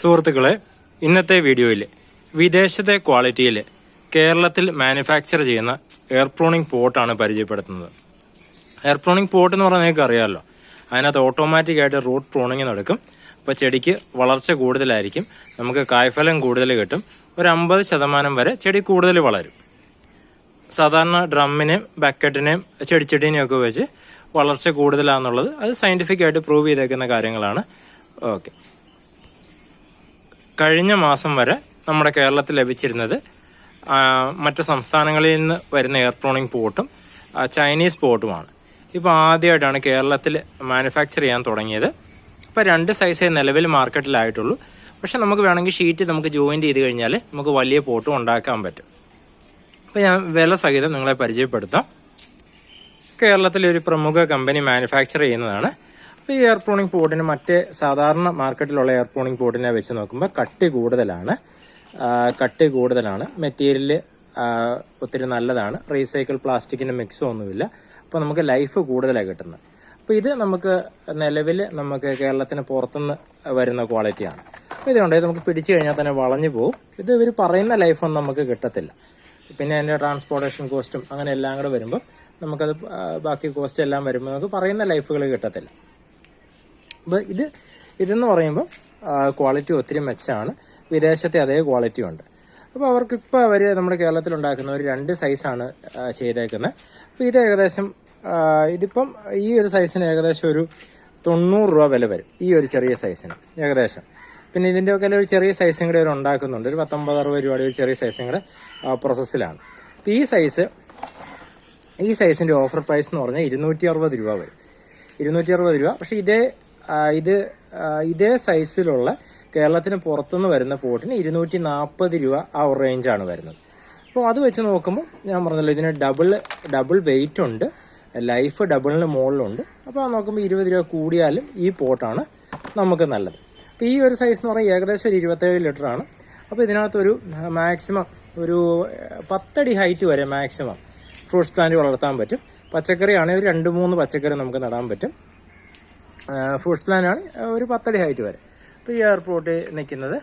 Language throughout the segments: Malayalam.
സുഹൃത്തുക്കളെ ഇന്നത്തെ വീഡിയോയിൽ വിദേശത്തെ ക്വാളിറ്റിയിൽ കേരളത്തിൽ മാനുഫാക്ചർ ചെയ്യുന്ന എയർ പ്രോണിംഗ് പോട്ടാണ് പരിചയപ്പെടുത്തുന്നത്. എയർ പ്രോണിംഗ് പോട്ട് എന്ന് പറഞ്ഞാൽ നിങ്ങൾക്ക് അറിയാമല്ലോ അതിനകത്ത് ഓട്ടോമാറ്റിക്കായിട്ട് റൂട്ട് പ്രോണിങ് നടക്കും. അപ്പോൾ ചെടിക്ക് വളർച്ച കൂടുതലായിരിക്കും. നമുക്ക് കായ്ഫലം കൂടുതൽ കിട്ടും. ഒരു അമ്പത് ശതമാനം വരെ ചെടി കൂടുതൽ വളരും. സാധാരണ ഡ്രമ്മിനെയും ബക്കറ്റിനെയും ചെടിച്ചെടീനെയും ഒക്കെ വെച്ച് വളർച്ച കൂടുതലാണെന്നുള്ളത് അത് സയന്റിഫിക്കായിട്ട് പ്രൂവ് ചെയ്തേക്കുന്ന കാര്യങ്ങളാണ്. ഓക്കെ കഴിഞ്ഞ മാസം വരെ നമ്മുടെ കേരളത്തിൽ ലഭിച്ചിരുന്നത് മറ്റ് സംസ്ഥാനങ്ങളിൽ നിന്ന് വരുന്ന എയർട്രോണിങ് പോട്ടും ചൈനീസ് പോട്ടുമാണ് ഇപ്പോൾ ആദ്യമായിട്ടാണ് കേരളത്തിൽ മാനുഫാക്ചർ ചെയ്യാൻ തുടങ്ങിയത്. ഇപ്പോൾ രണ്ട് സൈസേ നിലവിൽ മാർക്കറ്റിലായിട്ടുള്ളൂ പക്ഷേ നമുക്ക് വേണമെങ്കിൽ ഷീറ്റ് നമുക്ക് ജോയിന്റ് ചെയ്ത് കഴിഞ്ഞാൽ നമുക്ക് വലിയ പോട്ടും ഉണ്ടാക്കാൻ പറ്റും. അപ്പോൾ ഞാൻ വില സഹിതം നിങ്ങളെ പരിചയപ്പെടുത്താം. കേരളത്തിലെ ഒരു പ്രമുഖ കമ്പനി മാനുഫാക്ചർ ചെയ്യുന്നതാണ് ഈ എയർ പ്രോണിംഗ് മറ്റേ സാധാരണ മാർക്കറ്റിലുള്ള എയർ പ്രോണിംഗ് പോട്ടിനെ വെച്ച് നോക്കുമ്പോൾ കട്ടി കൂടുതലാണ്. കട്ടി കൂടുതലാണ്. മെറ്റീരിയൽ ഒത്തിരി നല്ലതാണ്. റീസൈക്കിൾ പ്ലാസ്റ്റിക്കിന്റെ മിക്സും ഒന്നുമില്ല. അപ്പോൾ നമുക്ക് ലൈഫ് കൂടുതലായി കിട്ടുന്നത്. അപ്പോൾ ഇത് നമുക്ക് നിലവിൽ നമുക്ക് കേരളത്തിന് പുറത്തുനിന്ന് വരുന്ന ക്വാളിറ്റിയാണ് അപ്പോൾ ഇതുകൊണ്ട് നമുക്ക് പിടിച്ചു കഴിഞ്ഞാൽ തന്നെ വളഞ്ഞു പോകും ഇത് ഇവർ പറയുന്ന ലൈഫൊന്നും നമുക്ക് കിട്ടത്തില്ല. പിന്നെ അതിന്റെ ട്രാൻസ്പോർട്ടേഷൻ കോസ്റ്റും അങ്ങനെ എല്ലാം കൂടെ വരുമ്പം നമുക്കത് ബാക്കി കോസ്റ്റ് എല്ലാം വരുമ്പോൾ നമുക്ക് പറയുന്ന ലൈഫുകൾ കിട്ടത്തില്ല. അപ്പോൾ ഇത് ഇതെന്ന് പറയുമ്പോൾ ക്വാളിറ്റി ഒത്തിരി മെച്ചമാണ്. വിദേശത്തെ അതേ ക്വാളിറ്റി ഉണ്ട്. അപ്പോൾ അവർക്ക് ഇപ്പോൾ അവർ നമ്മുടെ കേരളത്തിൽ ഉണ്ടാക്കുന്ന ഒരു രണ്ട് സൈസാണ് ചെയ്തേക്കുന്നത് അപ്പോൾ ഇത് ഏകദേശം ഇതിപ്പം ഈ ഒരു സൈസിന് ഏകദേശം ഒരു തൊണ്ണൂറ് രൂപ വില വരും ഈ ഒരു ചെറിയ സൈസിന് ഏകദേശം. പിന്നെ ഇതിന്റെ ഒക്കെ ഒരു ചെറിയ സൈസും കൂടെ അവർ ഉണ്ടാക്കുന്നുണ്ട്. ഒരു പത്തൊമ്പത് അറുപത് രൂപയുടെ ഒരു ചെറിയ സൈസും കൂടെ പ്രോസസ്സിലാണ് അപ്പോൾ ഈ സൈസ് ഈ സൈസിന്റെ ഓഫർ പ്രൈസ് എന്ന് പറഞ്ഞാൽ ഇരുന്നൂറ്റി അറുപത് രൂപ വരും. ഇരുന്നൂറ്റി അറുപത് രൂപ. പക്ഷേ ഇതേ ഇത് ഇതേ സൈസിലുള്ള കേരളത്തിന് പുറത്തുനിന്ന് വരുന്ന പോട്ടിന് ഇരുന്നൂറ്റി നാൽപ്പത് രൂപ ആ ഒരു റേഞ്ചാണ് വരുന്നത്. അപ്പോൾ അത് വെച്ച് നോക്കുമ്പോൾ ഞാൻ പറഞ്ഞല്ലോ ഇതിന് ഡബിൾ ഡബിൾ വെയിറ്റ് ഉണ്ട്. ലൈഫ് ഡബിളിന് മുകളിലുണ്ട്. അപ്പോൾ അത് നോക്കുമ്പോൾ ഇരുപത് രൂപ കൂടിയാലും ഈ പോട്ടാണ് നമുക്ക് നല്ലത്. അപ്പോൾ ഈ ഒരു സൈസ് എന്ന് പറഞ്ഞാൽ ഏകദേശം ഒരു ഇരുപത്തേഴ് ലിറ്ററാണ് അപ്പോൾ ഇതിനകത്തൊരു മാക്സിമം ഒരു പത്തടി ഹൈറ്റ് വരെ മാക്സിമം ഫ്രൂട്ട്സ് പ്ലാന്റ് വളർത്താൻ പറ്റും. പച്ചക്കറി ആണെങ്കിൽ ഒരു രണ്ട് മൂന്ന് പച്ചക്കറി നമുക്ക് നടാൻ പറ്റും. ഫ്രൂട്ട്സ് ആണ്. ഒരു പത്തടി ഹൈറ്റ് വരെ. അപ്പോൾ ഈ എയർപോർട്ട് നിൽക്കുന്നത്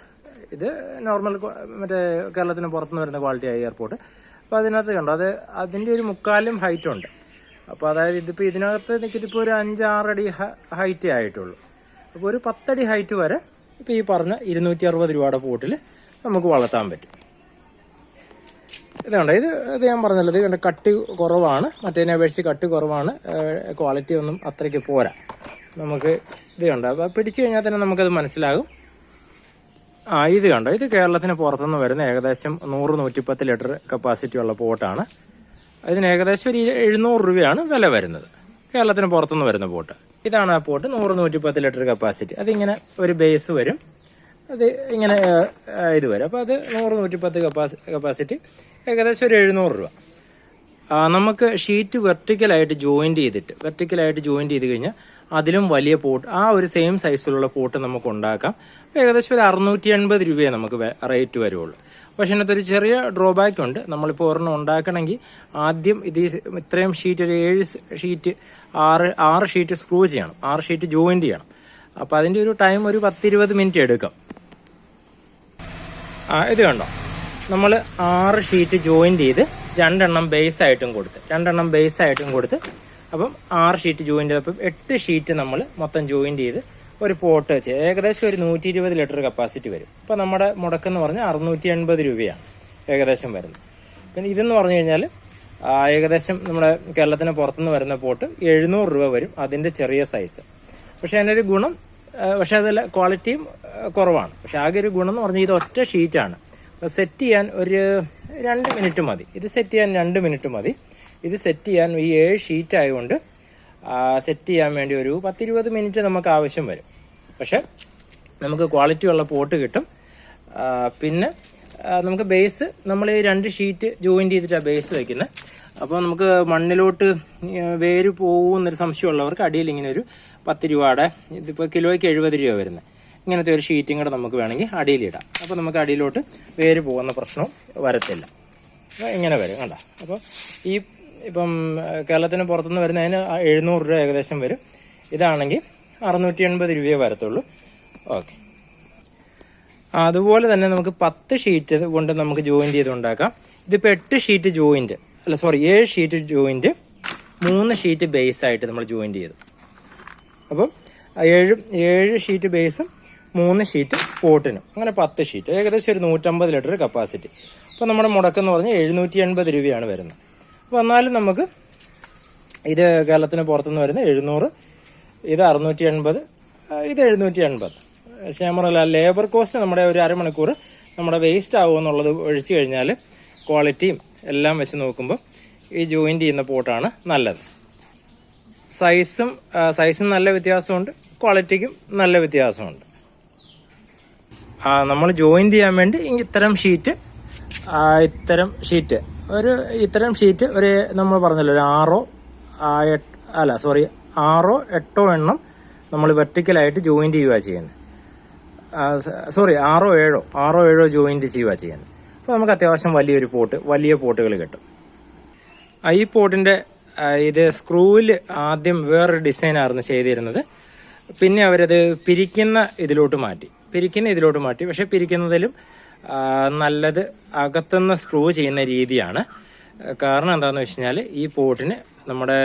ഇത് നോർമൽ മറ്റേ കേരളത്തിന് പുറത്തുനിന്ന് വരുന്ന ക്വാളിറ്റി ആയ എയർപോർട്ട് അപ്പോൾ അതിനകത്ത് കണ്ടോ അത് അതിന്റെ ഒരു മുക്കാലും ഹൈറ്റ് ഉണ്ട്. അപ്പോൾ അതായത് ഇതിപ്പോൾ ഇതിനകത്ത് നിൽക്കിയിട്ട് ഇപ്പോൾ ഒരു അഞ്ചാറടി ഹൈറ്റേ ആയിട്ടുള്ളൂ. അപ്പോൾ ഒരു പത്തടി ഹൈറ്റ് വരെ ഇപ്പോൾ ഈ പറഞ്ഞ ഇരുന്നൂറ്റി അറുപത് രൂപയുടെ പോട്ടിൽ നമുക്ക് വളർത്താൻ പറ്റും. ഇതുണ്ട്. ഇത് ഇത് ഞാൻ പറഞ്ഞല്ലോ ഇത് കണ്ട കട്ടി കുറവാണ്. മറ്റേതിനെ അപേക്ഷിച്ച് കട്ടി കുറവാണ്. ക്വാളിറ്റി ഒന്നും അത്രയ്ക്ക് പോരാ. നമുക്ക് ഇത് കണ്ടോ? പിടിച്ചു കഴിഞ്ഞാൽ തന്നെ നമുക്കത് മനസ്സിലാകും. ആ ഇത് കണ്ടോ? ഇത് കേരളത്തിന് പുറത്തുനിന്ന് വരുന്ന ഏകദേശം നൂറ് നൂറ്റിപ്പത്ത് ലിറ്റർ കപ്പാസിറ്റി ഉള്ള പോട്ടാണ് ഇതിന് ഏകദേശം ഒരു എഴുന്നൂറ് രൂപയാണ് വില വരുന്നത്. കേരളത്തിന് പുറത്തുനിന്ന് വരുന്ന പോട്ട് ഇതാണ് ആ പോട്ട് നൂറ് നൂറ്റിപ്പത്ത് ലിറ്റർ കപ്പാസിറ്റി അതിങ്ങനെ ഒരു ബേസ് വരും. അത് ഇങ്ങനെ ഇത് വരും. അപ്പോൾ അത് നൂറ് നൂറ്റിപ്പത്ത് കപ്പാസി കപ്പാസിറ്റി ഏകദേശം ഒരു എഴുന്നൂറ് രൂപ. നമുക്ക് ഷീറ്റ് വെർട്ടിക്കലായിട്ട് ജോയിന്റ് ചെയ്തിട്ട് വെർട്ടിക്കലായിട്ട് ജോയിന്റ് ചെയ്ത് കഴിഞ്ഞാൽ അതിലും വലിയ പോട്ട് ആ ഒരു സെയിം സൈസിലുള്ള പോട്ട് നമുക്ക് ഉണ്ടാക്കാം. ഏകദേശം ഒരു അറുന്നൂറ്റി എൺപത് രൂപയെ നമുക്ക് റേറ്റ് വരുള്ളൂ. പക്ഷെ ഇതിനകത്ത് ഒരു ചെറിയ ഡ്രോബാക്ക് ഉണ്ട്. നമ്മളിപ്പോൾ ഒരെണ്ണം ഉണ്ടാക്കണമെങ്കിൽ ആദ്യം ഇത് ഇത്രയും ഷീറ്റ് ഒരു ഏഴ് ഷീറ്റ് ആറ് ആറ് ഷീറ്റ് സ്ക്രൂ ചെയ്യണം. ആറ് ഷീറ്റ് ജോയിന്റ് ചെയ്യണം. അപ്പോൾ അതിന്റെ ഒരു ടൈം ഒരു പത്തിരുപത് മിനിറ്റ് എടുക്കാം. ആ ഇത് കണ്ടോ? നമ്മൾ ആറ് ഷീറ്റ് ജോയിന്റ് ചെയ്ത് രണ്ടെണ്ണം ബേസ് ആയിട്ടും കൊടുത്ത് രണ്ടെണ്ണം ബേസ് ആയിട്ടും കൊടുത്ത് അപ്പം ആറ് ഷീറ്റ് ജോയിൻ ചെയ്തപ്പം എട്ട് ഷീറ്റ് നമ്മൾ മൊത്തം ജോയിൻ ചെയ്ത് ഒരു പോട്ട് വെച്ച്. ഏകദേശം ഒരു നൂറ്റി ഇരുപത് ലിറ്റർ കപ്പാസിറ്റി വരും. അപ്പോൾ നമ്മുടെ മുടക്കെന്ന് പറഞ്ഞാൽ അറുന്നൂറ്റി എൺപത് രൂപയാണ് ഏകദേശം വരുന്നത്. പിന്നെ ഇതെന്ന് പറഞ്ഞു കഴിഞ്ഞാൽ ഏകദേശം നമ്മുടെ കേരളത്തിന് പുറത്തുനിന്ന് വരുന്ന പോട്ട് എഴുന്നൂറ് രൂപ വരും അതിന്റെ ചെറിയ സൈസ് പക്ഷേ അതിന്റെ ഒരു ഗുണം പക്ഷേ അതല്ല ക്വാളിറ്റിയും കുറവാണ്. പക്ഷേ ആകെ ഒരു ഗുണം എന്ന് പറഞ്ഞാൽ ഇത് ഒറ്റ ഷീറ്റാണ് സെറ്റ് ചെയ്യാൻ ഒരു രണ്ട് മിനിറ്റ് മതി. ഇത് സെറ്റ് ചെയ്യാൻ രണ്ട് മിനിറ്റ് മതി. ഇത് സെറ്റ് ചെയ്യാൻ ഈ ഏഴ് ഷീറ്റ് ആയതുകൊണ്ട് സെറ്റ് ചെയ്യാൻ വേണ്ടി ഒരു പത്തിരുപത് മിനിറ്റ് നമുക്ക് ആവശ്യം വരും. പക്ഷെ നമുക്ക് ക്വാളിറ്റി ഉള്ള പോട്ട് കിട്ടും. പിന്നെ നമുക്ക് ബേസ് നമ്മൾ ഈ രണ്ട് ഷീറ്റ് ജോയിൻ ചെയ്തിട്ടാണ് ബേസ് വയ്ക്കുന്നത് അപ്പോൾ നമുക്ക് മണ്ണിലോട്ട് വേര് പോകുമെന്നൊരു സംശയമുള്ളവർക്ക് അടിയിൽ ഇങ്ങനെ ഒരു പത്ത് രൂപയുടെ ഇതിപ്പോൾ കിലോയ്ക്ക് എഴുപത് രൂപ വരുന്നത് ഇങ്ങനത്തെ ഒരു ഷീറ്റും കൂടെ നമുക്ക് വേണമെങ്കിൽ അടിയിലിടാം അപ്പോൾ നമുക്ക് അടിയിലോട്ട് വേര് പോകുന്ന പ്രശ്നവും വരത്തില്ല. അപ്പോൾ ഇങ്ങനെ വരും കണ്ട? അപ്പോൾ ഈ ഇപ്പം കേരളത്തിന് പുറത്തുനിന്ന് വരുന്നതിന് എഴുന്നൂറ് രൂപ ഏകദേശം വരും. ഇതാണെങ്കിൽ അറുന്നൂറ്റി എൺപത് രൂപയെ വരത്തുള്ളൂ. ഓക്കെ. അതുപോലെ തന്നെ നമുക്ക് പത്ത് ഷീറ്റ് കൊണ്ട് നമുക്ക് ജോയിന്റ് ചെയ്ത് ഉണ്ടാക്കാം ഇതിപ്പോൾ എട്ട് ഷീറ്റ് ജോയിന്റ് അല്ല സോറി ഏഴ് ഷീറ്റ് ജോയിന്റ് മൂന്ന് ഷീറ്റ് ബേസ് ആയിട്ട് നമ്മൾ ജോയിന്റ് ചെയ്തു. അപ്പം ഏഴ് ഏഴ് ഷീറ്റ് ബേസും മൂന്ന് ഷീറ്റ് പോട്ടിനും. അങ്ങനെ പത്ത് ഷീറ്റ്. ഏകദേശം ഒരു നൂറ്റമ്പത് ലിറ്റർ കപ്പാസിറ്റി. അപ്പോൾ നമ്മുടെ മുടക്കെന്ന് പറഞ്ഞാൽ എഴുന്നൂറ്റി എൺപത് രൂപയാണ് വരുന്നത്. അപ്പോൾ എന്നാലും നമുക്ക് ഇത് കേരളത്തിന് പുറത്തുനിന്ന് വരുന്ന എഴുന്നൂറ് ഇത് അറുന്നൂറ്റി എൺപത് ഇത് എഴുന്നൂറ്റി എൺപത് പക്ഷേ ലേബർ കോസ്റ്റ് നമ്മുടെ ഒരു അരമണിക്കൂർ നമ്മുടെ വേസ്റ്റ് ആകുമോ എന്നുള്ളത് ഒഴിച്ചു കഴിഞ്ഞാൽ ക്വാളിറ്റിയും എല്ലാം വെച്ച് നോക്കുമ്പോൾ ഈ ജോയിന്റ് ചെയ്യുന്ന പോട്ടാണ് നല്ലത്. സൈസും സൈസും നല്ല വ്യത്യാസമുണ്ട് ക്വാളിറ്റിക്കും നല്ല വ്യത്യാസമുണ്ട്. നമ്മൾ ജോയിൻ ചെയ്യാൻ വേണ്ടി ഇത്തരം ഷീറ്റ് ഇത്തരം ഷീറ്റ് ഒരു ഇത്തരം ഷീറ്റ് ഒരു നമ്മൾ പറഞ്ഞല്ലോ ഒരു ആറോ അല്ല സോറി ആറോ എട്ടോ എണ്ണം നമ്മൾ വെർട്ടിക്കലായിട്ട് ജോയിന്റ് ചെയ്യുക ചെയ്യുന്നത് സോറി ആറോ ഏഴോ ആറോ ഏഴോ ജോയിന്റ് ചെയ്യുക ചെയ്യുന്നത് അപ്പോൾ നമുക്ക് അത്യാവശ്യം വലിയൊരു പോട്ട് വലിയ പോട്ടുകൾ കിട്ടും. ഈ പോട്ടിന്റെ ഇത് സ്ക്രൂവിൽ ആദ്യം വേറൊരു ഡിസൈനായിരുന്നു ചെയ്തിരുന്നത്. പിന്നെ അവരത് പിരിക്കുന്ന ഇതിലോട്ട് മാറ്റി. പിരിക്കുന്ന ഇതിലോട്ട് മാറ്റി. പക്ഷേ പിരിക്കുന്നതിലും നല്ലത് അകത്തുനിന്ന് സ്ക്രൂ ചെയ്യുന്ന രീതിയാണ്. കാരണം എന്താണെന്ന് വെച്ച് കഴിഞ്ഞാൽ ഈ പോട്ടിന് നമ്മുടെ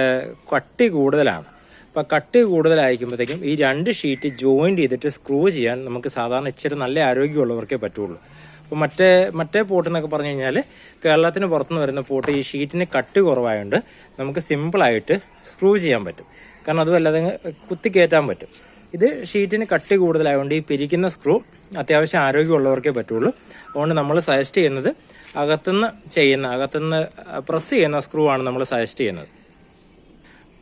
കട്ടി കൂടുതലാണ്. അപ്പോൾ കട്ടി കൂടുതലായിരിക്കുമ്പോഴത്തേക്കും ഈ രണ്ട് ഷീറ്റ് ജോയിന്റ് ചെയ്തിട്ട് സ്ക്രൂ ചെയ്യാൻ നമുക്ക് സാധാരണ ഇച്ചിരി നല്ല ആരോഗ്യമുള്ളവർക്കേ പറ്റുള്ളൂ. അപ്പോൾ മറ്റേ മറ്റേ പോട്ട് എന്നൊക്കെ പറഞ്ഞു കഴിഞ്ഞാൽ കേരളത്തിന് പുറത്തുനിന്ന് വരുന്ന പോട്ട് ഈ ഷീറ്റിന് കട്ടി കുറവായതുകൊണ്ട് നമുക്ക് സിമ്പിളായിട്ട് സ്ക്രൂ ചെയ്യാൻ പറ്റും. കാരണം അതുമല്ലാതെ കുത്തി പറ്റും. ഇത് ഷീറ്റിന് കട്ടി കൂടുതലായതുകൊണ്ട് ഈ പിരിക്കുന്ന സ്ക്രൂ അത്യാവശ്യം ആരോഗ്യമുള്ളവർക്കേ പറ്റുള്ളൂ. അതുകൊണ്ട് നമ്മൾ സജസ്റ്റ് ചെയ്യുന്നത് അകത്തുനിന്ന് ചെയ്യുന്ന അകത്തുനിന്ന് പ്രസ് ചെയ്യുന്ന സ്ക്രൂ ആണ് നമ്മൾ സജസ്റ്റ് ചെയ്യുന്നത്.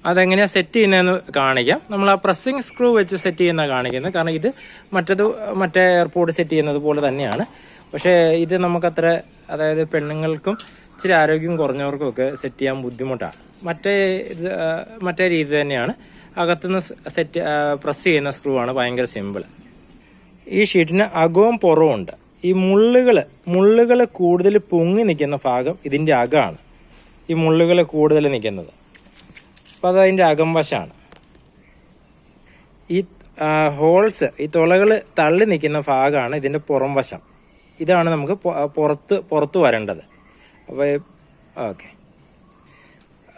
അതെങ്ങനെയാണ് സെറ്റ് ചെയ്യുന്നതെന്ന് കാണിക്കാം. നമ്മൾ ആ പ്രസ്സിങ് സ്ക്രൂ വെച്ച് സെറ്റ് ചെയ്യുന്ന കാണിക്കുന്നത്. കാരണം ഇത് മറ്റത് മറ്റേ എയർപോർട്ട് സെറ്റ് ചെയ്യുന്നത് പോലെ തന്നെയാണ്. പക്ഷേ ഇത് നമുക്കത്ര അതായത് പെണ്ണുങ്ങൾക്കും ഇച്ചിരി ആരോഗ്യം കുറഞ്ഞവർക്കും ഒക്കെ സെറ്റ് ചെയ്യാൻ ബുദ്ധിമുട്ടാണ്. മറ്റേ ഇത് മറ്റേ രീതി തന്നെയാണ്. അകത്തുനിന്ന് സെറ്റ് പ്രസ് ചെയ്യുന്ന സ്ക്രൂ ആണ് ഭയങ്കര സിമ്പിൾ ഈ ഷീറ്റിന് അകവും പുറവും ഉണ്ട്. ഈ മുള്ളുകൾ മുള്ളുകൾ കൂടുതൽ പൊങ്ങി നിൽക്കുന്ന ഭാഗം ഇതിന്റെ അകമാണ്. ഈ മുള്ളുകൾ കൂടുതൽ നിൽക്കുന്നത്. അപ്പോൾ അത് അതിന്റെ അകംവശമാണ് ഈ ഹോൾസ് ഈ തുളകൾ തള്ളി നിൽക്കുന്ന ഭാഗമാണ് ഇതിന്റെ പുറം വശം. ഇതാണ് നമുക്ക് പുറത്ത് പുറത്ത് വരേണ്ടത്. അപ്പോൾ ഓക്കെ.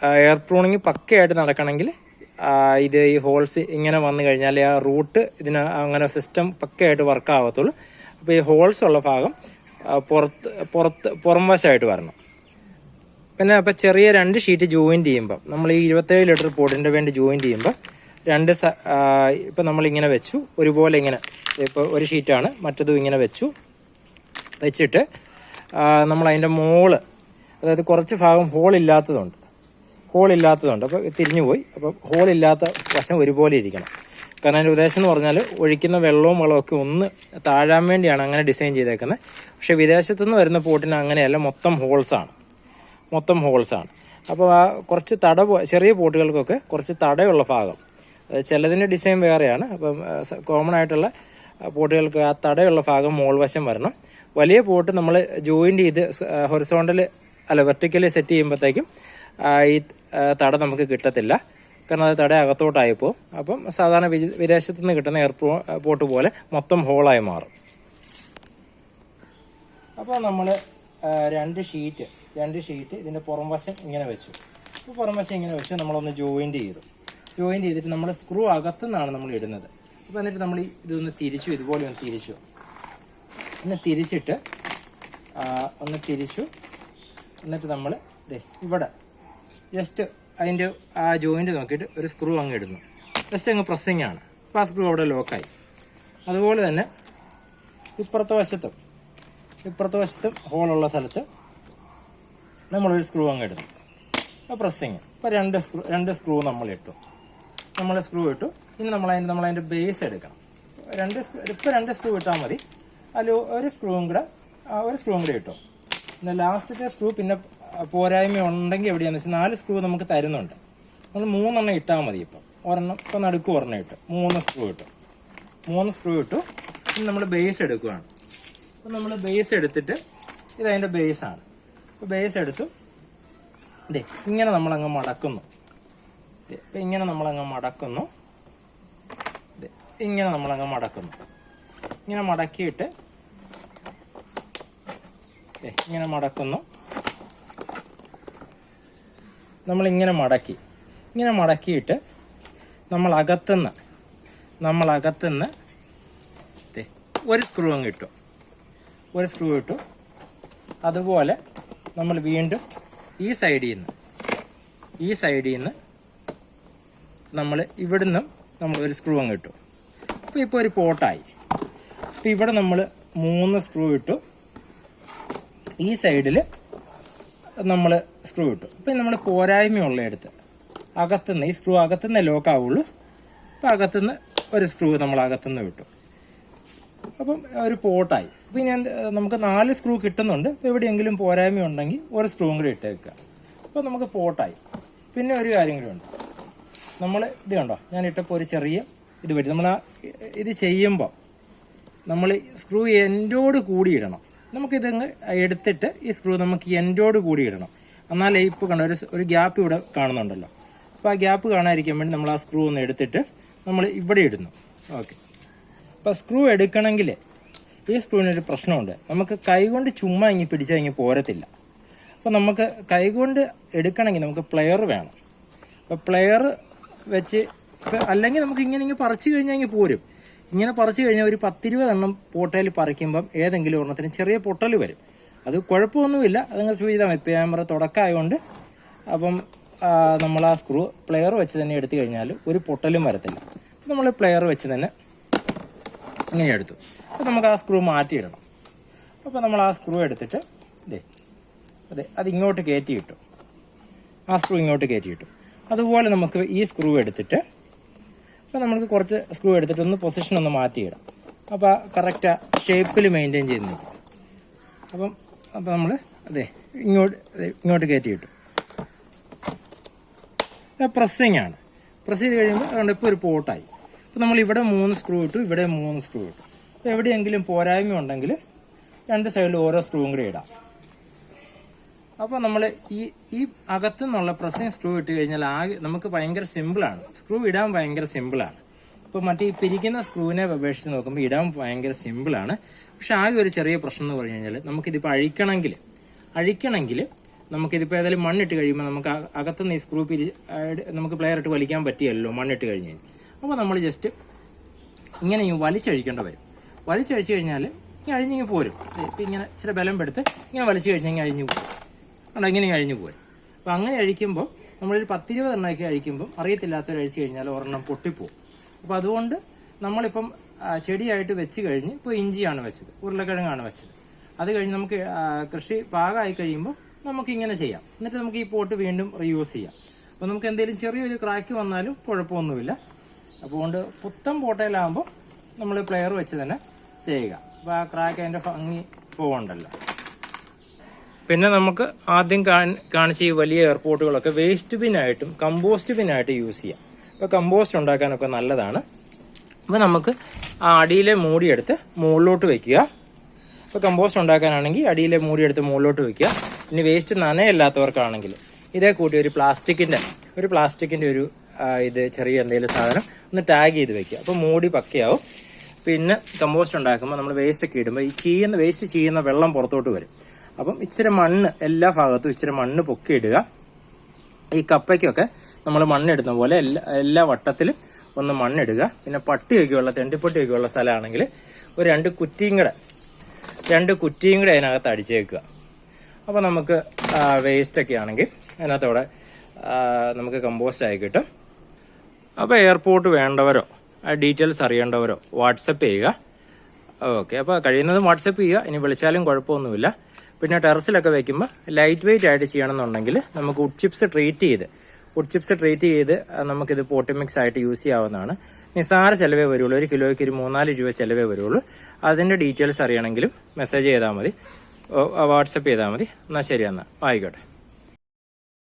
എയർ പ്രൂണിങ് പക്കയായിട്ട് നടക്കണമെങ്കിൽ ഇത് ഈ ഹോൾസ് ഇങ്ങനെ വന്നു കഴിഞ്ഞാൽ ആ റൂട്ട് ഇതിന് അങ്ങനെ സിസ്റ്റം പക്കയായിട്ട് വർക്ക് ആവത്തുള്ളൂ. അപ്പോൾ ഈ ഹോൾസ് ഉള്ള ഭാഗം പുറത്ത് പുറത്ത് പുറം വശമായിട്ട് വരണം. പിന്നെ അപ്പോൾ ചെറിയ രണ്ട് ഷീറ്റ് ജോയിൻ ചെയ്യുമ്പോൾ നമ്മൾ ഈ ഇരുപത്തേഴ് ലിറ്റർ പൊടിന്റെ വേണ്ടി ജോയിൻ ചെയ്യുമ്പോൾ രണ്ട് സ ഇപ്പം നമ്മളിങ്ങനെ വെച്ചു. ഒരുപോലെ ഇങ്ങനെ ഇപ്പോൾ ഒരു ഷീറ്റാണ് മറ്റതും ഇങ്ങനെ വെച്ചു. വെച്ചിട്ട് നമ്മൾ അതിന്റെ മോൾ അതായത് കുറച്ച് ഭാഗം ഹോൾ ഇല്ലാത്തതുണ്ട്. ഹോൾ ഇല്ലാത്തതുണ്ട് അപ്പോൾ തിരിഞ്ഞു പോയി അപ്പോൾ ഹോൾ ഇല്ലാത്ത വശം ഒരുപോലെ ഇരിക്കണം. കാരണം അതിന്റെ ഉദ്ദേശം എന്ന് പറഞ്ഞാൽ ഒഴിക്കുന്ന വെള്ളവും വളമൊക്കെ ഒന്ന് താഴാൻ വേണ്ടിയാണ് അങ്ങനെ ഡിസൈൻ ചെയ്തേക്കുന്നത് പക്ഷേ വിദേശത്തു നിന്ന് വരുന്ന പോട്ടിന് അങ്ങനെയല്ല. മൊത്തം ഹോൾസാണ് മൊത്തം ഹോൾസാണ് അപ്പോൾ ആ കുറച്ച് തട ചെറിയ പോട്ടുകൾക്കൊക്കെ കുറച്ച് തടയുള്ള ഭാഗം. ചിലതിന്റെ ഡിസൈൻ വേറെയാണ്. അപ്പം കോമൺ ആയിട്ടുള്ള പോട്ടുകൾക്ക് ആ തടയുള്ള ഭാഗം മോൾ വശം വരണം. വലിയ പോട്ട് നമ്മൾ ജോയിന്റ് ചെയ്ത് ഹൊറിസോണ്ടൽ അല്ല വെർട്ടിക്കലി സെറ്റ് ചെയ്യുമ്പോഴത്തേക്കും ഈ തട നമുക്ക് കിട്ടത്തില്ല. കാരണം അത് തട അകത്തോട്ടായി പോകും അപ്പം സാധാരണ വിദേശത്ത് നിന്ന് കിട്ടുന്ന എയർപോർട്ട് പോലെ മൊത്തം ഹോളായി മാറും. അപ്പോൾ നമ്മൾ രണ്ട് ഷീറ്റ് രണ്ട് ഷീറ്റ് ഇതിന്റെ പുറം വശം ഇങ്ങനെ വെച്ചു. അപ്പോൾ പുറം വശം ഇങ്ങനെ വെച്ച് നമ്മളൊന്ന് ജോയിന്റ് ചെയ്തു. ജോയിന്റ് ചെയ്തിട്ട് നമ്മൾ സ്ക്രൂ അകത്തു നിന്നാണ് നമ്മൾ ഇടുന്നത്. അപ്പോൾ എന്നിട്ട് നമ്മൾ ഇതൊന്ന് തിരിച്ചു ഇതുപോലെ ഒന്ന് തിരിച്ചു. ഒന്ന് തിരിച്ചിട്ട് ഒന്ന് തിരിച്ചു. എന്നിട്ട് നമ്മൾ ഇവിടെ ജസ്റ്റ് അതിന്റെ ആ ജോയിന്റ് നോക്കിയിട്ട് ഒരു സ്ക്രൂ അങ്ങ് ഇടുന്നു. ജസ്റ്റ് അങ്ങ് പ്രസ്സിങ് ആണ്. അപ്പോൾ ആ സ്ക്രൂ അവിടെ ലോക്കായി അതുപോലെ തന്നെ ഇപ്പുറത്തെ വശത്തും ഇപ്പുറത്തെ വശത്തും ഹോളുള്ള സ്ഥലത്ത് നമ്മളൊരു സ്ക്രൂ അങ്ങ് ഇടുന്നു. അപ്പോൾ പ്രസ്സിങ് അപ്പോൾ രണ്ട് സ്ക്രൂ രണ്ട് സ്ക്രൂ നമ്മൾ ഇട്ടു. നമ്മൾ സ്ക്രൂ ഇട്ടു. ഇനി നമ്മൾ അതിന്റെ നമ്മൾ ബേസ് എടുക്കണം. രണ്ട് സ്ക്രൂ ഇപ്പോൾ രണ്ട് സ്ക്രൂ ഇട്ടാൽ മതി. അതിൽ ഒരു സ്ക്രൂവും കൂടെ ഒരു സ്ക്രൂവും കൂടെ ഇട്ടു. പിന്നെ ലാസ്റ്റത്തെ സ്ക്രൂ പിന്നെ പോരായ്മ ഉണ്ടെങ്കിൽ എവിടെയാണെന്ന് വെച്ചാൽ നാല് സ്ക്രൂ നമുക്ക് തരുന്നുണ്ട്. നമ്മൾ മൂന്നെണ്ണം ഇട്ടാൽ മതി ഇപ്പം. ഒരെണ്ണം ഇപ്പം നടുക്ക് ഒരെണ്ണം ഇട്ടു. മൂന്ന് സ്ക്രൂ ഇട്ടു. മൂന്ന് സ്ക്രൂ ഇട്ടു. ഇനി നമ്മൾ ബേസ് എടുക്കുകയാണ്. അപ്പം നമ്മൾ ബേസ് എടുത്തിട്ട് ഇതതിന്റെ ബേസാണ് അപ്പോൾ ബേസ് എടുത്തു. ഇതേ ഇങ്ങനെ നമ്മളങ്ങ് മടക്കുന്നു. ഇപ്പൊ ഇങ്ങനെ നമ്മളങ്ങ് മടക്കുന്നു. ഇങ്ങനെ നമ്മളങ്ങ് മടക്കുന്നു. ഇങ്ങനെ മടക്കിയിട്ട് ഇങ്ങനെ മടക്കുന്നു. നമ്മളിങ്ങനെ മടക്കി. ഇങ്ങനെ മടക്കിയിട്ട് നമ്മൾ അകത്തുനിന്ന് നമ്മൾ ഒരു സ്ക്രൂ അങ്ങ് ഇട്ടു. ഒരു സ്ക്രൂ ഇട്ടു. അതുപോലെ നമ്മൾ വീണ്ടും ഈ സൈഡിൽ നിന്ന് ഈ സൈഡിൽ നിന്ന് നമ്മൾ ഇവിടുന്നും നമ്മൾ ഒരു സ്ക്രൂ അങ്ങ് ഇട്ടു. അപ്പോൾ ഇപ്പോൾ ഒരു പോട്ടായി. അപ്പോൾ ഇവിടെ നമ്മൾ മൂന്ന് സ്ക്രൂ ഇട്ടു. ഈ സൈഡിൽ നമ്മൾ സ്ക്രൂ ഇട്ടു. അപ്പം നമ്മൾ പോരായ്മയുള്ള എടുത്ത് അകത്തുനിന്ന് ഈ സ്ക്രൂ അകത്തുനിന്ന് ലോക്ക് ആവുള്ളൂ. അപ്പം അകത്തുനിന്ന് ഒരു സ്ക്രൂ നമ്മൾ അകത്തുനിന്ന് വിട്ടു. അപ്പം ഒരു പോട്ടായി. അപ്പം ഞാൻ നമുക്ക് നാല് സ്ക്രൂ കിട്ടുന്നുണ്ട്. അപ്പോൾ എവിടെയെങ്കിലും പോരായ്മ ഉണ്ടെങ്കിൽ ഒരു സ്ക്രൂവും കൂടി ഇട്ടേക്കുക. അപ്പോൾ നമുക്ക് പോട്ടായി. പിന്നെ ഒരു കാര്യം കൂടി ഉണ്ട്. നമ്മൾ ഇത് കണ്ടോ? ഞാൻ ഇട്ടപ്പോൾ ഒരു ചെറിയ ഇത് പറ്റി നമ്മൾ ഇത് ചെയ്യുമ്പോൾ നമ്മൾ സ്ക്രൂ എൻഡോട് കൂടി ഇടണം. നമുക്കിതങ്ങ് എടുത്തിട്ട് ഈ സ്ക്രൂ നമുക്ക് എൻഡോട് കൂടി ഇടണം. എന്നാലേ ഇപ്പോൾ കണ്ട ഒരു ഒരു ഗ്യാപ്പ് ഇവിടെ കാണുന്നുണ്ടല്ലോ. അപ്പോൾ ആ ഗ്യാപ്പ് കാണാതിരിക്കാൻ വേണ്ടി നമ്മൾ ആ സ്ക്രൂ ഒന്ന് എടുത്തിട്ട് നമ്മൾ ഇവിടെ ഇടുന്നു. ഓക്കെ അപ്പോൾ സ്ക്രൂ എടുക്കണമെങ്കിൽ ഈ സ്ക്രൂവിനൊരു പ്രശ്നമുണ്ട്. നമുക്ക് കൈകൊണ്ട് ചുമ്മാ ഇങ്ങി പിടിച്ചാൽ ഇങ്ങി പോരത്തില്ല. അപ്പോൾ നമുക്ക് കൈകൊണ്ട് എടുക്കണമെങ്കിൽ നമുക്ക് പ്ലെയർ വേണം. അപ്പോൾ പ്ലെയർ വെച്ച് അല്ലെങ്കിൽ നമുക്ക് ഇങ്ങനെ ഇങ്ങനെ പറിച്ചു കഴിഞ്ഞാൽ ഇങ്ങനെ പോരും. ഇങ്ങനെ പറിച്ചു കഴിഞ്ഞാൽ ഒരു പത്തിരുപത് എണ്ണം പോട്ടയിൽ പറിക്കുമ്പം ഏതെങ്കിലും ഒരെണ്ണത്തിന് ചെറിയ പൊട്ടൽ വരും. അത് കുഴപ്പമൊന്നുമില്ല. അതങ്ങ് സൂചിതമായി ക്യാമറ തുടക്കമായതുകൊണ്ട് അപ്പം നമ്മൾ ആ സ്ക്രൂ പ്ലെയർ വെച്ച് തന്നെ എടുത്തു കഴിഞ്ഞാൽ ഒരു പൊട്ടലും വരത്തില്ല. നമ്മൾ പ്ലെയർ വെച്ച് തന്നെ ഇങ്ങനെ എടുത്തു. അപ്പോൾ നമുക്ക് ആ സ്ക്രൂ മാറ്റിയിടണം. അപ്പോൾ നമ്മൾ ആ സ്ക്രൂ എടുത്തിട്ട് ഇതേ അതെ അത് ഇങ്ങോട്ട് കയറ്റി കിട്ടും ആ സ്ക്രൂ ഇങ്ങോട്ട് കയറ്റി കിട്ടും അതുപോലെ നമുക്ക് ഈ സ്ക്രൂ എടുത്തിട്ട് അപ്പോൾ നമുക്ക് കുറച്ച് സ്ക്രൂ എടുത്തിട്ട് ഒന്ന് പൊസിഷൻ ഒന്ന് മാറ്റിയിടാം. അപ്പോൾ കറക്റ്റ് ഷേപ്പിൽ മെയിന്റെയിൻ ചെയ്ത് നിൽക്കും. അപ്പം അപ്പോൾ നമ്മൾ അതെ ഇങ്ങോട്ട് ഇങ്ങോട്ട് കയറ്റി കിട്ടും പ്രസ്സിങ് ആണ്. പ്രസ് ചെയ്ത് കഴിയുമ്പോൾ അതുകൊണ്ട് ഇപ്പോൾ ഒരു പോട്ടായി അപ്പോൾ നമ്മൾ ഇവിടെ മൂന്ന് സ്ക്രൂ ഇട്ടു ഇവിടെ മൂന്ന് സ്ക്രൂ ഇട്ടു. അപ്പോൾ എവിടെയെങ്കിലും പോരായ്മ ഉണ്ടെങ്കിൽ രണ്ട് സൈഡിൽ ഓരോ സ്ക്രൂവും കൂടി ഇടാം. അപ്പോൾ നമ്മൾ ഈ ഈ അകത്തു നിന്നുള്ള പ്രസ്സിങ് സ്ക്രൂ ഇട്ട് കഴിഞ്ഞാൽ ആകെ നമുക്ക് ഭയങ്കര സിമ്പിളാണ് സ്ക്രൂ ഇടാൻ ഭയങ്കര സിമ്പിളാണ് ഇപ്പോൾ മറ്റേ ഈ പിരിക്കുന്ന സ്ക്രൂവിനെ അപേക്ഷിച്ച് നോക്കുമ്പോൾ ഇടാൻ ഭയങ്കര സിമ്പിളാണ് പക്ഷെ ആകെ ഒരു ചെറിയ പ്രശ്നം എന്ന് പറഞ്ഞു കഴിഞ്ഞാൽ നമുക്കിതിപ്പോൾ അഴിക്കണമെങ്കിൽ അഴിക്കണമെങ്കിൽ നമുക്കിതിപ്പോൾ ഏതായാലും മണ്ണിട്ട് കഴിയുമ്പോൾ നമുക്ക് അകത്തുനിന്ന് ഈ സ്ക്രൂ പിരി നമുക്ക് പ്ലെയർ ഇട്ട് വലിക്കാൻ പറ്റിയല്ലോ മണ്ണിട്ട് കഴിഞ്ഞ് അപ്പോൾ നമ്മൾ ജസ്റ്റ് ഇങ്ങനെ ഈ വലിച്ചഴിക്കേണ്ട വരും. വലിച്ചഴിച്ച് കഴിഞ്ഞാൽ ഇങ്ങനെ അഴിഞ്ഞിങ്ങ് പോരും. ഇപ്പം ഇങ്ങനെ ഇച്ചിരി ബലം പെടുത്ത് ഇങ്ങനെ വലിച്ചു കഴിഞ്ഞാൽ അഴിഞ്ഞു പോകും കണ്ടോ ഇങ്ങനെ കഴിഞ്ഞു പോയി. അപ്പോൾ അങ്ങനെ അഴിക്കുമ്പോൾ നമ്മളൊരു പത്തിരുപത് എണ്ണയൊക്കെ അഴിക്കുമ്പോൾ അറിയത്തില്ലാത്തവർ അഴിച്ചു കഴിഞ്ഞാൽ ഒരെണ്ണം പൊട്ടിപ്പോവും. അപ്പോൾ അതുകൊണ്ട് നമ്മളിപ്പം ചെടിയായിട്ട് വെച്ച് കഴിഞ്ഞ് ഇപ്പോൾ ഇഞ്ചിയാണ് വെച്ചത് ഉരുളക്കിഴങ്ങാണ് വെച്ചത്. അത് കഴിഞ്ഞ് നമുക്ക് കൃഷി പാകമായി കഴിയുമ്പോൾ നമുക്ക് ഇങ്ങനെ ചെയ്യാം. എന്നിട്ട് നമുക്ക് ഈ പോട്ട് വീണ്ടും റീയൂസ് ചെയ്യാം. അപ്പോൾ നമുക്ക് എന്തെങ്കിലും ചെറിയൊരു ക്രാക്ക് വന്നാലും കുഴപ്പമൊന്നുമില്ല. അപ്പോൾ കൊണ്ട് പുത്തൻ പോട്ടയിലാകുമ്പോൾ നമ്മൾ പ്ലെയർ വെച്ച് തന്നെ ചെയ്യുക. അപ്പോൾ ആ ക്രാക്ക് അതിന്റെ ഭംഗി പോകണ്ടല്ലോ പിന്നെ നമുക്ക് ആദ്യം കാണി- കാണിച്ച ഈ വലിയ എയർപോർട്ടുകളൊക്കെ വേസ്റ്റ് ബിനായിട്ടും കമ്പോസ്റ്റ് ബിനായിട്ട് യൂസ് ചെയ്യാം. അപ്പോൾ കമ്പോസ്റ്റ് ഉണ്ടാക്കാനൊക്കെ നല്ലതാണ്. അപ്പോൾ നമുക്ക് ആ അടിയിലെ മൂടിയെടുത്ത് മുകളിലോട്ട് വെക്കുക. ഇപ്പോൾ കമ്പോസ്റ്റ് ഉണ്ടാക്കാനാണെങ്കിൽ അടിയിലെ മൂടിയെടുത്ത് മുകളിലോട്ട് വെക്കുക. ഇനി വേസ്റ്റ് നനയല്ലാത്തവർക്കാണെങ്കിൽ ഇതേ കൂട്ടി ഒരു പ്ലാസ്റ്റിക്കിന്റെ ഒരു പ്ലാസ്റ്റിക്കിന്റെ ഒരു ഇത് ചെറിയ എന്തെങ്കിലും സാധനം ഒന്ന് ടാഗ് ചെയ്ത് വെക്കുക. അപ്പോൾ മൂടി പക്കയാവും. പിന്നെ കമ്പോസ്റ്റ് ഉണ്ടാക്കുമ്പോൾ നമ്മൾ വേസ്റ്റ് ഒക്കെ ഇടുമ്പോൾ ഈ ചെയ്യുന്ന വേസ്റ്റ് ചെയ്യുന്ന വെള്ളം പുറത്തോട്ട് വരും. അപ്പം ഇച്ചിരി മണ്ണ് എല്ലാ ഭാഗത്തും ഇച്ചിരി മണ്ണ് പൊക്കിയിടുക. ഈ കപ്പയ്ക്കൊക്കെ നമ്മൾ മണ്ണിടുന്ന പോലെ എല്ലാ എല്ലാ വട്ടത്തിലും ഒന്ന് മണ്ണിടുക. പിന്നെ പട്ടിയൊക്കെയുള്ള തെണ്ടിപ്പട്ടിയൊക്കെയുള്ള സ്ഥലമാണെങ്കിൽ ഒരു രണ്ട് കുറ്റിയും കൂടെ രണ്ട് കുറ്റിയും കൂടെ അതിനകത്ത് അടിച്ചേക്കുക. അപ്പോൾ നമുക്ക് വേസ്റ്റൊക്കെ ആണെങ്കിൽ അതിനകത്തോടെ നമുക്ക് കമ്പോസ്റ്റ് ആയി കിട്ടും. അപ്പോൾ എയർപോർട്ട് വേണ്ടവരോ ആ ഡീറ്റെയിൽസ് അറിയേണ്ടവരോ വാട്സപ്പ് ചെയ്യുക. ഓക്കെ അപ്പോൾ കഴിയുന്നതും വാട്സപ്പ് ചെയ്യുക. ഇനി വിളിച്ചാലും കുഴപ്പമൊന്നുമില്ല. പിന്നെ ടെറസിലൊക്കെ വെക്കുമ്പോൾ ലൈറ്റ് വെയിറ്റ് ആയിട്ട് ചെയ്യണമെന്നുണ്ടെങ്കിൽ നമുക്ക് വുഡ് ചിപ്സ് ട്രീറ്റ് ചെയ്ത് വുഡ് ചിപ്സ് ട്രീറ്റ് ചെയ്ത് നമുക്കിത് പോട്ടി മിക്സ് ആയിട്ട് യൂസ് ചെയ്യാവുന്നതാണ്. നിസ്സാര ചിലവേ വരുള്ളൂ. ഒരു കിലോയ്ക്ക് ഒരു മൂന്നാൽ രൂപ ചിലവേ വരുള്ളൂ. അതിന്റെ ഡീറ്റെയിൽസ് അറിയണമെങ്കിലും മെസ്സേജ് ചെയ്താൽ മതി. വാട്സപ്പ് ചെയ്താൽ മതി. എന്നാൽ ശരി എന്നാൽ ആയിക്കോട്ടെ.